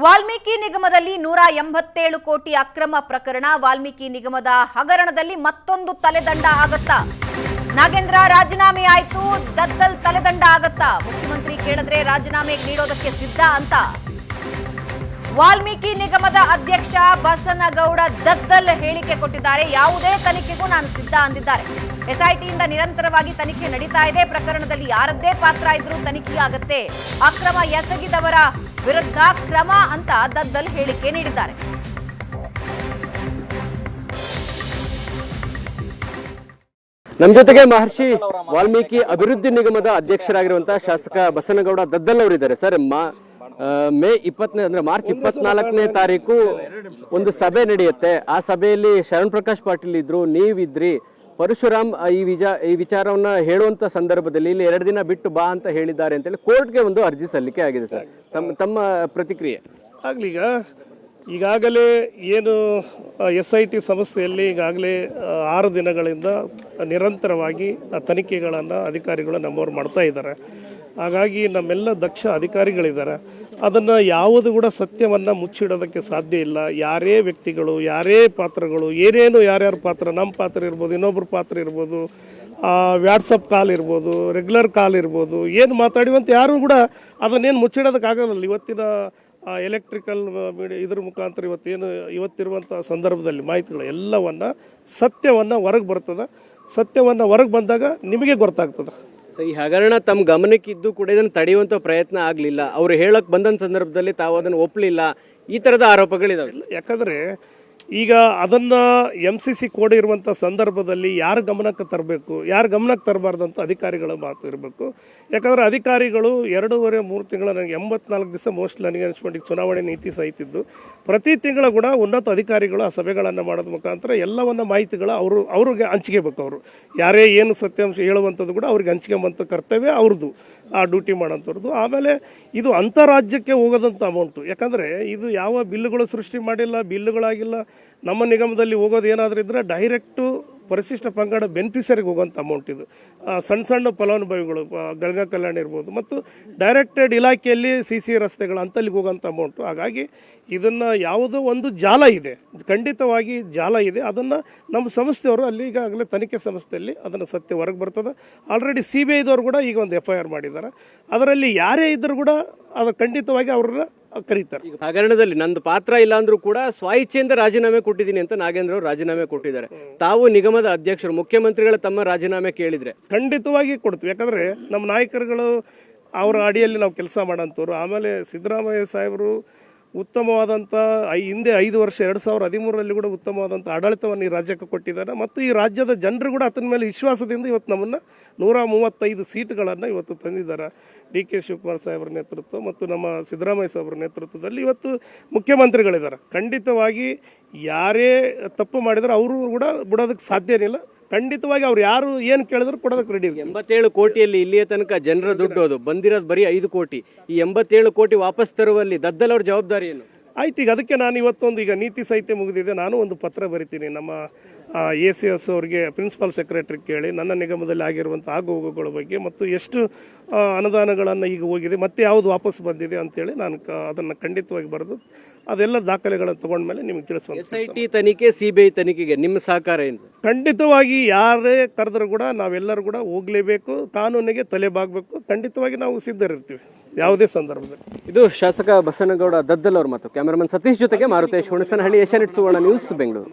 ವಾಲ್ಮೀಕಿ ನಿಗಮದಲ್ಲಿ ನೂರ ಎಂಬತ್ತೇಳು ಕೋಟಿ ಅಕ್ರಮ ಪ್ರಕರಣ. ವಾಲ್ಮೀಕಿ ನಿಗಮದ ಹಗರಣದಲ್ಲಿ ಮತ್ತೊಂದು ತಲೆದಂಡ ಆಗತ್ತಾ. ನಾಗೇಂದ್ರ, ರಾಜೀನಾಮೆ ಆಯ್ತು, ದದ್ದಲ್ ತಲೆದಂಡ ಆಗತ್ತಾ. ಮುಖ್ಯಮಂತ್ರಿ ಕೇಳಿದ್ರೆ ರಾಜೀನಾಮೆ ನೀಡೋದಕ್ಕೆ ಸಿದ್ಧ ಅಂತ. ವಾಲ್ಮೀಕಿ ನಿಗಮದ ಅಧ್ಯಕ್ಷ ಬಸನಗೌಡ ದದ್ದಲ್ ಹೇಳಿಕೆ ಕೊಟ್ಟಿದ್ದಾರೆ. ಯಾವುದೇ ತನಿಖೆಗೂ ನಾನು ಸಿದ್ಧ ಅಂದಿದ್ದಾರೆ. ಎಸ್ಐಟಿಯಿಂದ ನಿರಂತರವಾಗಿ ತನಿಖೆ ನಡೀತಾ ಇದೆ. ಪ್ರಕರಣದಲ್ಲಿ ಯಾರದ್ದೇ ಪಾತ್ರ ಇದ್ರೂ ತನಿಖೆಯಾಗತ್ತೆ. ಅಕ್ರಮ ಎಸಗಿದವರ ವಿರುದ್ಧ ಕ್ರಮ ಅಂತ ದದ್ದಲ್ ಹೇಳಿಕೆ ನೀಡಿದ್ದಾರೆ. ನಮ್ಮ ಜೊತೆಗೆ ಮಹರ್ಷಿ ವಾಲ್ಮೀಕಿ ಅಭಿವೃದ್ಧಿ ನಿಗಮದ ಅಧ್ಯಕ್ಷರಾಗಿರುವಂತಹ ಶಾಸಕ ಬಸನಗೌಡ ದದ್ದಲ್ ಅವರಿದ್ದಾರೆ. ಸರ್ ಮಾ ಇಪ್ಪತ್ತನೇ, ಅಂದ್ರೆ ಮಾರ್ಚ್ ಇಪ್ಪತ್ನಾಲ್ಕನೇ ತಾರೀಕು ಒಂದು ಸಭೆ ನಡೆಯುತ್ತೆ. ಆ ಸಭೆಯಲ್ಲಿ ಶರಣ್ ಪ್ರಕಾಶ್ ಪಾಟೀಲ್ ಇದ್ರು, ನೀವಿದ್ರಿ. ಪರಶುರಾಮ್ ಈ ವಿಜ, ಈ ವಿಚಾರವನ್ನ ಹೇಳುವಂತ ಸಂದರ್ಭದಲ್ಲಿ ಇಲ್ಲಿ ಎರಡು ದಿನ ಬಿಟ್ಟು ಬಾ ಅಂತ ಹೇಳಿದ್ದಾರೆ ಅಂತೇಳಿ ಕೋರ್ಟ್ಗೆ ಒಂದು ಅರ್ಜಿ ಸಲ್ಲಿಕೆ ಆಗಿದೆ ಸರ್. ತಮ್ಮ ತಮ್ಮ ಪ್ರತಿಕ್ರಿಯೆ. ಆಗಲಿ ಈಗಾಗಲೇ ಏನು ಎಸ್ ಐ ಟಿ ಸಂಸ್ಥೆಯಲ್ಲಿ ಈಗಾಗಲೇ ಆರು ದಿನಗಳಿಂದ ನಿರಂತರವಾಗಿ ತನಿಖೆಗಳನ್ನು ಅಧಿಕಾರಿಗಳು ನಮ್ಮವ್ರು ಮಾಡ್ತಾ ಇದ್ದಾರೆ. ಹಾಗಾಗಿ ನಮ್ಮೆಲ್ಲ ದಕ್ಷ ಅಧಿಕಾರಿಗಳಿದ್ದಾರೆ. ಅದನ್ನು ಯಾವುದು ಕೂಡ ಸತ್ಯವನ್ನು ಮುಚ್ಚಿಡೋದಕ್ಕೆ ಸಾಧ್ಯ ಇಲ್ಲ. ಯಾರೇ ವ್ಯಕ್ತಿಗಳು, ಯಾರೇ ಪಾತ್ರಗಳು, ಏನೇನು ಯಾರ್ಯಾರ ಪಾತ್ರ ನಮ್ಮ ಪಾತ್ರ ಇರ್ಬೋದು ಇನ್ನೊಬ್ಬರ ಪಾತ್ರ ಇರ್ಬೋದು ವ್ಯಾಟ್ಸಪ್ ಕಾಲ್ ಇರ್ಬೋದು ರೆಗ್ಯುಲರ್ ಕಾಲ್ ಇರ್ಬೋದು, ಏನು ಮಾತಾಡಿವಂತ ಯಾರೂ ಕೂಡ ಅದನ್ನೇನು ಮುಚ್ಚಿಡೋದಕ್ಕಾಗೋದಿಲ್ಲ ಇವತ್ತಿನ ಎಲೆಕ್ಟ್ರಿಕಲ್ ಇದ್ರ ಮುಖಾಂತರ ಇವತ್ತೇನು ಇವತ್ತಿರುವಂಥ ಸಂದರ್ಭದಲ್ಲಿ ಮಾಹಿತಿಗಳು ಎಲ್ಲವನ್ನು ಸತ್ಯವನ್ನು ಹೊರಗೆ ಬರ್ತದೆ. ಸತ್ಯವನ್ನು ಹೊರಗೆ ಬಂದಾಗ ನಿಮಗೆ ಗೊತ್ತಾಗ್ತದೆ. ಸೊ ಈ ಹಗರಣ ತಮ್ಮ ಗಮನಕ್ಕಿದ್ದು ಕೂಡ ಇದನ್ನು ತಡೆಯುವಂಥ ಪ್ರಯತ್ನ ಆಗಲಿಲ್ಲ. ಅವ್ರು ಹೇಳೋಕ್ಕೆ ಬಂದಂಥ ಸಂದರ್ಭದಲ್ಲಿ ತಾವು ಅದನ್ನು ಒಪ್ಪಲಿಲ್ಲ ಈ ಥರದ ಆರೋಪಗಳಿದಾವೆ. ಯಾಕಂದರೆ ಈಗ ಅದನ್ನು ಎಂ ಸಿ ಸಿ ಕೋಡ್ ಸಂದರ್ಭದಲ್ಲಿ ಯಾರ ಗಮನಕ್ಕೆ ತರಬೇಕು, ಯಾರ ಗಮನಕ್ಕೆ ತರಬಾರ್ದಂತ ಅಧಿಕಾರಿಗಳ ಮಾತು ಇರಬೇಕು. ಯಾಕಂದರೆ ಅಧಿಕಾರಿಗಳು ಎರಡೂವರೆ, ಮೂರು ತಿಂಗಳ ನನಗೆ ಎಂಬತ್ನಾಲ್ಕು ದಿವಸ ಮೋಸ್ಟ್ಲಿ ನನಗೆ ಅನಿಸ್ಕೊಂಡು ಚುನಾವಣೆ ನೀತಿ ಸಹಿತಿದ್ದು ಪ್ರತಿ ತಿಂಗಳ ಕೂಡ ಉನ್ನತ ಅಧಿಕಾರಿಗಳು ಆ ಸಭೆಗಳನ್ನು ಮಾಡೋದ ಮುಖಾಂತರ ಎಲ್ಲವನ್ನ ಮಾಹಿತಿಗಳು ಅವರು, ಅವ್ರಿಗೆ ಹಂಚ್ಕೋಬೇಕು ಅವರು. ಯಾರೇ ಏನು ಸತ್ಯಾಂಶ ಹೇಳುವಂಥದ್ದು ಕೂಡ ಅವ್ರಿಗೆ ಹಂಚ್ಕೊಂಬಂಥ ಕರ್ತವ್ಯ ಅವ್ರದ್ದು, ಆ ಡ್ಯೂಟಿ ಮಾಡೋಂಥವ್ರದ್ದು. ಆಮೇಲೆ ಇದು ಅಂತಾರಾಜ್ಯಕ್ಕೆ ಹೋಗೋದಂಥ ಅಮೌಂಟು ಯಾಕಂದರೆ ಇದು ಯಾವ ಬಿಲ್ಲುಗಳು ಸೃಷ್ಟಿ ಮಾಡಿಲ್ಲ ಬಿಲ್luಗಳಾಗಿಲ್ಲ ನಮ್ಮ ನಿಗಮದಲ್ಲಿ ಹೋಗೋದು ಏನಾದರೂ ಇದ್ದರೆ ಡೈರೆಕ್ಟು ಪರಿಶಿಷ್ಟ ಪಂಗಡ ಬೆನಿಫಿಷರಿಗೆ ಹೋಗುವಂಥ ಅಮೌಂಟ್ ಇದು. ಸಣ್ಣ ಸಣ್ಣ ಫಲಾನುಭವಿಗಳು ಗಂಗಾ ಕಲ್ಯಾಣ ಇರ್ಬೋದು ಮತ್ತು ಡೈರೆಕ್ಟೆಡ್ ಇಲಾಖೆಯಲ್ಲಿ ಸಿ ಸಿ ರಸ್ತೆಗಳು ಅಂತಲ್ಲಿಗೆ ಹೋಗೋಂಥ ಅಮೌಂಟು ಹಾಗಾಗಿ ಇದನ್ನು ಯಾವುದೋ ಒಂದು ಜಾಲ ಇದೆ. ಖಂಡಿತವಾಗಿ ಜಾಲ ಇದೆ. ಅದನ್ನು ನಮ್ಮ ಸಂಸ್ಥೆಯವರು ಅಲ್ಲಿ ಈಗಾಗಲೇ ತನಿಖೆ ಸಂಸ್ಥೆಯಲ್ಲಿ ಅದನ್ನು ಸತ್ಯ ಹೊರಗೆ ಬರ್ತದೆ. ಆಲ್ರೆಡಿ ಸಿ ಬಿ ಐದವರು ಕೂಡ ಈಗ ಒಂದು ಎಫ್ ಐ ಆರ್ ಮಾಡಿದ್ದಾರೆ ಅದರಲ್ಲಿ ಯಾರೇ ಇದ್ದರೂ ಕೂಡ ಅದು ಖಂಡಿತವಾಗಿ ಅವ್ರನ್ನ ಕರೀತಾರೆ. ಹಗರಣದಲ್ಲಿ ನಂದು ಪಾತ್ರ ಇಲ್ಲ ಅಂದ್ರೂ ಕೂಡ ಸ್ವಇಚ್ಛೆಯಿಂದ ರಾಜೀನಾಮೆ ಕೊಟ್ಟಿದ್ದೀನಿ ಅಂತ ನಾಗೇಂದ್ರ ಅವರು ರಾಜೀನಾಮೆ ಕೊಟ್ಟಿದ್ದಾರೆ. ತಾವು ನಿಗಮದ ಅಧ್ಯಕ್ಷರು ಮುಖ್ಯಮಂತ್ರಿಗಳ ತಮ್ಮ ರಾಜೀನಾಮೆ ಕೇಳಿದ್ರೆ? ಖಂಡಿತವಾಗಿ ಕೊಡ್ತೀವಿ. ಯಾಕಂದ್ರೆ ನಮ್ಮ ನಾಯಕರುಗಳು ಅವರ ಅಡಿಯಲ್ಲಿ ನಾವು ಕೆಲಸ ಮಾಡೋಂಥವ್ರು ಆಮೇಲೆ ಸಿದ್ದರಾಮಯ್ಯ ಸಾಹೇಬರು ಉತ್ತಮವಾದಂಥ ಐ, ಹಿಂದೆ ಐದು ವರ್ಷ, ಎರಡು ಸಾವಿರದ ಹದಿಮೂರರಲ್ಲಿ ಕೂಡ ಉತ್ತಮವಾದಂಥ ಆಡಳಿತವನ್ನು ಈ ರಾಜ್ಯಕ್ಕೆ ಕೊಟ್ಟಿದ್ದಾರೆ. ಮತ್ತು ಈ ರಾಜ್ಯದ ಜನರು ಕೂಡ ಅದನ್ನ ಮೇಲೆ ವಿಶ್ವಾಸದಿಂದ ಇವತ್ತು ನಮ್ಮನ್ನು ನೂರ ಮೂವತ್ತೈದು ಸೀಟ್ಗಳನ್ನು ಇವತ್ತು ತಂದಿದ್ದಾರೆ. ಡಿ ಕೆ ಶಿವಕುಮಾರ್ ಸಾಹೇಬರ ನೇತೃತ್ವ ಮತ್ತು ನಮ್ಮ ಸಿದ್ದರಾಮಯ್ಯ ಸಾಹೇಬರ ನೇತೃತ್ವದಲ್ಲಿ ಇವತ್ತು ಮುಖ್ಯಮಂತ್ರಿಗಳಿದ್ದಾರೆ. ಖಂಡಿತವಾಗಿ ಯಾರೇ ತಪ್ಪು ಮಾಡಿದರೆ ಅವರು ಕೂಡ ಬಿಡೋದಕ್ಕೆ ಸಾಧ್ಯನಿಲ್ಲ ಖಂಡಿತವಾಗಿ ಅವ್ರು ಯಾರು ಏನು ಕೇಳಿದ್ರು ಕೊಡೋದಕ್ಕೆ ರೆಡಿ ಎಂಬತ್ತೇಳು ಕೋಟಿಯಲ್ಲಿ ಇಲ್ಲಿಯ ತನಕ ಜನರ ದುಡ್ಡು ಅದು. ಬಂದಿರೋದು ಬರೀ ಐದು ಕೋಟಿ. ಈ ಎಂಬತ್ತೇಳು ಕೋಟಿ ವಾಪಸ್ ತರುವಲ್ಲಿ ದದ್ದಲ್ ಅವ್ರ ಜವಾಬ್ದಾರಿ ಏನು? ಆಯ್ತು ಈಗ ಅದಕ್ಕೆ ನಾನು ಇವತ್ತೊಂದು ಈಗ ನೀತಿ ಸಹಿತ ಮುಗಿದಿದೆ. ನಾನು ಒಂದು ಪತ್ರ ಬರಿತೀನಿ. ನಮ್ಮ ಎ ಸಿ ಎಸ್ ಅವರಿಗೆ ಪ್ರಿನ್ಸಿಪಾಲ್ ಸೆಕ್ರೆಟರಿ ಕೇಳಿ ನನ್ನ ನಿಗಮದಲ್ಲಿ ಆಗಿರುವಂಥ ಆಗುಹೋಗುಗಳ ಬಗ್ಗೆ ಮತ್ತು ಎಷ್ಟು ಅನುದಾನಗಳನ್ನು ಈಗ ಹೋಗಿದೆ ಮತ್ತೆ ಯಾವುದು ವಾಪಸ್ ಬಂದಿದೆ ಅಂತೇಳಿ ನಾನು ಕ ಅದನ್ನು ಖಂಡಿತವಾಗಿ ಬರೆದು ಅದೆಲ್ಲ ದಾಖಲೆಗಳನ್ನು ತೊಗೊಂಡ್ಮೇಲೆ ನಿಮಗೆ ತಿಳಿಸುವಂಥ ಟಿ ತನಿಖೆ ಐ ತನಿಖೆಗೆ ನಿಮ್ಮ ಸಹಕಾರ ಏನು ಖಂಡಿತವಾಗಿ ಯಾರೇ ಕರೆದ್ರೂ ಕೂಡ ನಾವೆಲ್ಲರೂ ಕೂಡ ಹೋಗಲೇಬೇಕು ಕಾನೂನಿಗೆ ತಲೆ ಬಾಗಬೇಕು ಖಂಡಿತವಾಗಿ ನಾವು ಸಿದ್ಧರಿರ್ತೀವಿ ಯಾವುದೇ ಸಂದರ್ಭದಲ್ಲಿ. ಇದು ಶಾಸಕ ಬಸನಗೌಡ ದದ್ದಲ್ ಅವ್ರ ಮಾತು. ಕ್ಯಾಮರಾಮನ್ ಸತೀಶ್ ಜೊತೆಗೆ ಮಾರುತೇಶ್ ಹುಣಸನಹಳ್ಳಿ ಏಷ್ಯಾನೆಟ್ ಸುವರ್ಣ ನ್ಯೂಸ್ ಬೆಂಗಳೂರು.